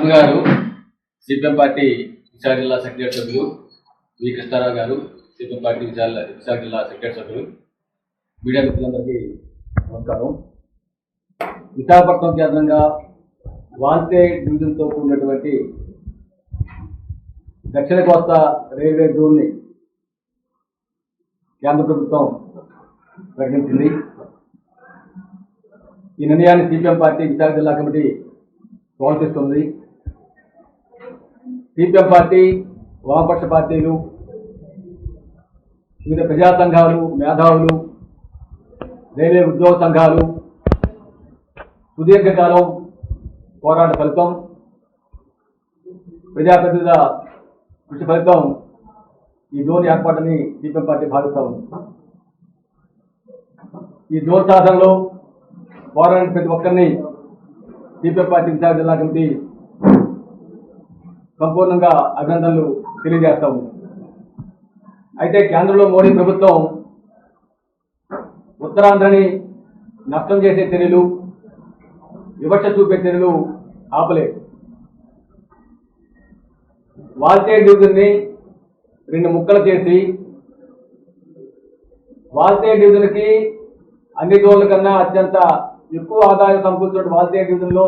పద్మ గారు CPM party Visakha జిల్లా secretary సభ్యులు వి కృష్ణారావు గారు సిపిఎం పార్టీ విశాఖ విశాఖ జిల్లా సెక్రటరీ సభ్యులు మీడియా మిత్రులందరికీ నమస్కారం. విశాఖపట్నం కేంద్రంగా వాల్తే డివిజన్తో కూడినటువంటి దక్షిణ కోస్తా రైల్వే జోన్ని కేంద్ర ప్రభుత్వం ప్రకటించింది. ఈ నిర్ణయాన్ని సిపిఎం పార్టీ విశాఖ జిల్లా కమిటీ స్వాగతిస్తుంది సిపిఎం పార్టీ వామపక్ష పార్టీలు వివిధ ప్రజా సంఘాలు మేధావులు రైల్వే ఉద్యోగ సంఘాలు సుదీర్ఘకాలం పోరాట ఫలితం ప్రజాప్రతినిధుల కృషి ఫలితం ఈ జోన్ ఏర్పాటుని సిపిఎం పార్టీ భావిస్తూ ఉంది. ఈ జోన్ సాధనలో పోరాడిన ప్రతి ఒక్కరిని సిపిఎం పార్టీ విశాఖ జిల్లా కమిటీ సంపూర్ణంగా అభినందనలు తెలియజేస్తాము. అయితే కేంద్రంలో మోడీ ప్రభుత్వం ఉత్తరాంధ్రని నష్టం చేసే చర్యలు వివక్ష చూపే చర్యలు ఆపలేదు. వాల్తే డివిజన్ని రెండు ముక్కలు చేసి వాల్తే డివిజన్కి అన్ని జోన్ల కన్నా అత్యంత ఎక్కువ ఆదాయం సమకూర్చున్న వాల్తే డివిజన్లో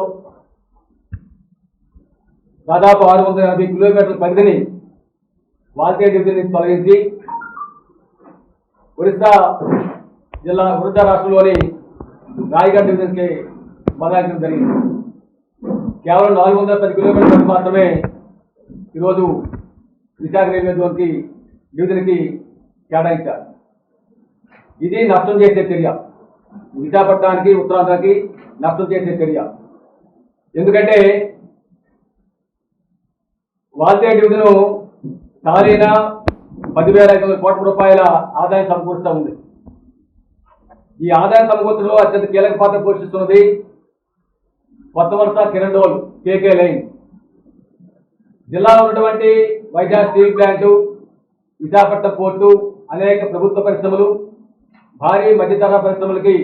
దాదాపు ఆరు వందల యాభై కిలోమీటర్ల పరిధిని వాల్తే డివిజన్ నుంచి తొలగించి ఒరిస్సా జిల్లా ఒరిస్సా రాష్ట్రంలోని రాయగఢ్ డివిజన్కి బదలాయించడం జరిగింది. కేవలం నాలుగు వందల పది కిలోమీటర్లు మాత్రమే ఈరోజు విశాఖ రైల్వే జోన్కి డివిజన్కి కేటాయించారు. ఇది నష్టం చేసే చర్య. విశాఖపట్నానికి ఉత్తరాంధ్రకి నష్టం చేసే చర్య. ఎందుకంటే వాల్తే డివిజన్ సాలీన పదివేల ఐదు వందల కోట్ల రూపాయల ఆదాయం సమకూరుస్తూ ఉంది. ఈ ఆదాయ సమకూర్చడంలో అత్యంత కీలక పాత్ర పోషిస్తున్నది కొత్త వరుస కిరణ్ కేకే లైన్. జిల్లాలో ఉన్నటువంటి Vizag steel plant Visakhapatnam port అనేక ప్రభుత్వ పరిశ్రమలు భారీ మధ్యతర పరిశ్రమలకి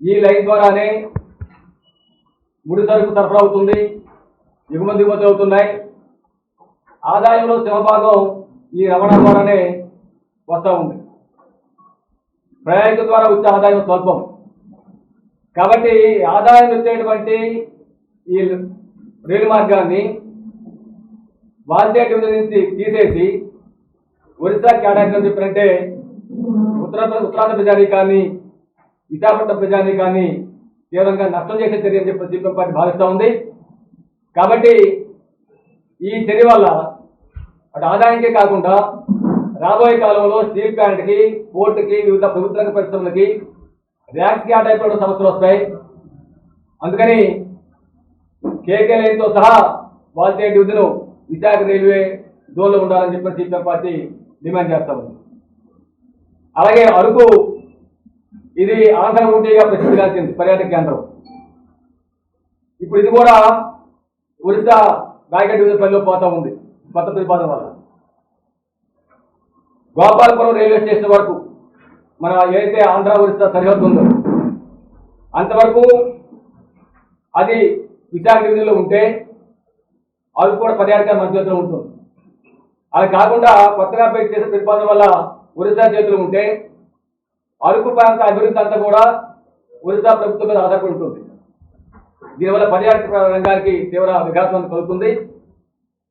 ఈ లైన్ ద్వారానే ముడి సరుకు సరఫరా అవుతుంది ఎగుమతి దిగుమతి అవుతున్నాయి ఆదాయంలో శివభాగం ఈ రవాణా ద్వారానే వస్తూ ఉంది. ప్రయాణికుల ద్వారా వచ్చే ఆదాయం స్వల్పం. కాబట్టి ఆదాయం వచ్చేటువంటి ఈ రైలు మార్గాన్ని వాల్తే నుంచి తీసేసి ఒరిస్సా కేటాయించని చెప్పారంటే ఉత్తరాంధ్ర ఉత్తరాంధ్ర కానీ విశాఖపట్నం కానీ తీవ్రంగా నష్టం చేసే చర్య అని చెప్పి సిపిఎం పార్టీ భావిస్తూ ఉంది. కాబట్టి ఈ చర్య వల్ల అటు ఆదాయానికే కాకుండా రాబోయే కాలంలో స్టీల్ ప్లాంట్కి పోర్టుకి వివిధ ప్రభుత్వ రంగ పరిశ్రమలకి ఆ టైప్లో సమస్యలు వస్తాయి. అందుకని కేకే లైన్తో సహా వాల్తే డివిజన్ విశాఖ రైల్వే జోన్లో ఉండాలని చెప్పి సిపిఎం పార్టీ డిమాండ్ చేస్తా ఉంది. అలాగే అరకు ఇది ఆంధ్ర ఊటీగా ప్రసిద్ధిగాంచింది పర్యాటక కేంద్రం. ఇప్పుడు ఇది కూడా ఒరిస్సా రాయగడ్ డివిజన్ పనిలో పోతా ఉంది. కొత్త ప్రతిపాదన వల్ల. గోపాలపురం రైల్వే స్టేషన్ వరకు మన ఏదైతే ఆంధ్ర ఒరిస్సా సరిహద్దు ఉందో అంతవరకు అది విశాఖ డివిజన్లో ఉంటే అరకు కూడా పర్యాటక మధ్యలో ఉంటుంది. అది కాకుండా కొత్తగా పెట్టి చేసే ప్రతిపాదన వల్ల ఒరిస్సా చేతులు ఉంటే అరకు ప్రాంత అభివృద్ధి అంతా కూడా ఒరిస్సా ప్రభుత్వం మీద ఆధారపడి ఉంటుంది. దీనివల్ల పర్యాటక రంగానికి తీవ్ర విఘాతం కలుగుతుంది.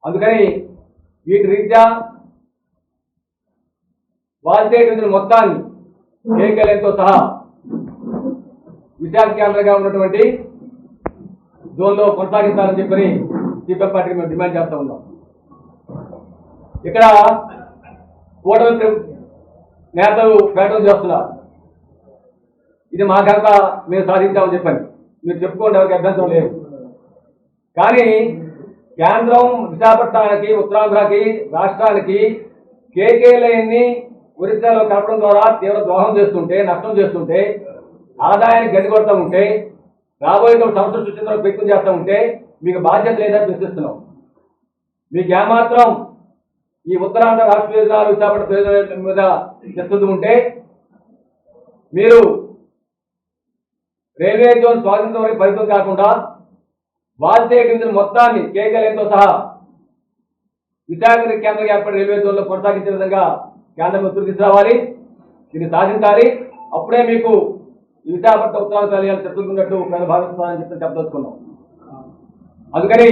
అందుకని వీటి రీత్యా వాల్తే మొత్తాన్ని కేకేలతో సహా విశాఖ కేంద్రంగా ఉన్నటువంటి జోన్లో కొనసాగించాలని చెప్పని సిపిఎం పార్టీకి మేము డిమాండ్ చేస్తూ ఉన్నాం. ఇక్కడ కూటమి నేతలు ప్రకటన చేస్తున్నారు. ఇది మా ఘనత మేము సాధించామని చెప్పండి. మీరు చెప్పుకోండి ఎవరికి అభ్యంతరం లేదు. కానీ కేంద్రం విశాఖపట్నానికి ఉత్తరాంధ్రకి రాష్ట్రానికి కేకే లైన్ని ఒరిస్సాలో కలపడం ద్వారా తీవ్ర ద్రోహం చేస్తుంటే నష్టం చేస్తుంటే ఆదాయాన్ని గడిగొడతా ఉంటే రాబోయే రోజుల్లో సమస్యలు సృష్టించడం ప్రయత్నం చేస్తూ ఉంటే మీకు బాధ్యత లేదని ప్రశ్నిస్తున్నాం. మీకు ఏమాత్రం ఈ ఉత్తరాంధ్ర రాష్ట్ర ప్రయోజనాలు విశాఖపట్నం ప్రయోజనాల మీద చిత్తశుద్ధి ఉంటే మీరు రైల్వే జోన్ స్వాతంత్రం వరకు ఫలితం కాకుండా వాల్తే డివిజన్ మొత్తాన్ని కేకలతో సహా విశాఖ కేంద్ర ఏర్పడి రైల్వే జోన్లో కొనసాగించే విధంగా కేంద్రం ఒత్తిడి తీసుకురావాలి దీన్ని సాధించాలి. అప్పుడే మీకు విశాఖపట్నం ఉత్తరాలు ఉత్తరాంధ్రాలు చెప్పుకున్నట్టు మేము భావిస్తున్నామని చెప్పి చెప్పదలుచుకున్నాం. అందుకని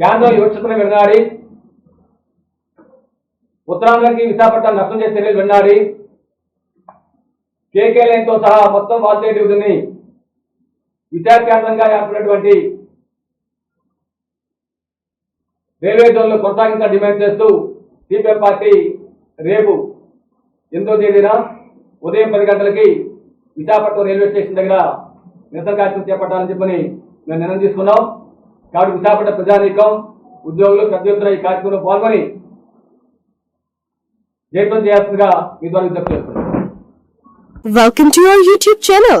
కేంద్రం యువక్షతను వినాలి ఉత్తరాంధ్రకి విశాఖపట్నం నష్టం చేసే చర్యలు వినాలి కేకే లైన్తో సహా మొత్తం వాల్తే విద్యా కేంద్రంగా ఏర్పడినటువంటి రైల్వే జోన్లు కొనసాగించాలని డిమాండ్ చేస్తూ సిపిఎం పార్టీ రేపు ఎనిమిదో తేదీన ఉదయం పది గంటలకి విశాఖపట్నం రైల్వే స్టేషన్ దగ్గర నిరసన కార్యక్రమం చేపట్టాలని చెప్పని మేము నిర్ణయం తీసుకున్నాం కాబట్టి విశాఖపట్నం ప్రజానీకం ఉద్యోగులు పెద్ద ఎత్తున ఈ కార్యక్రమంలో పాల్గొని జయత్వం చేయాల్సిందిగా మీ ద్వారా విజ్ఞప్తి చేస్తున్నాం Welcome to our YouTube channel.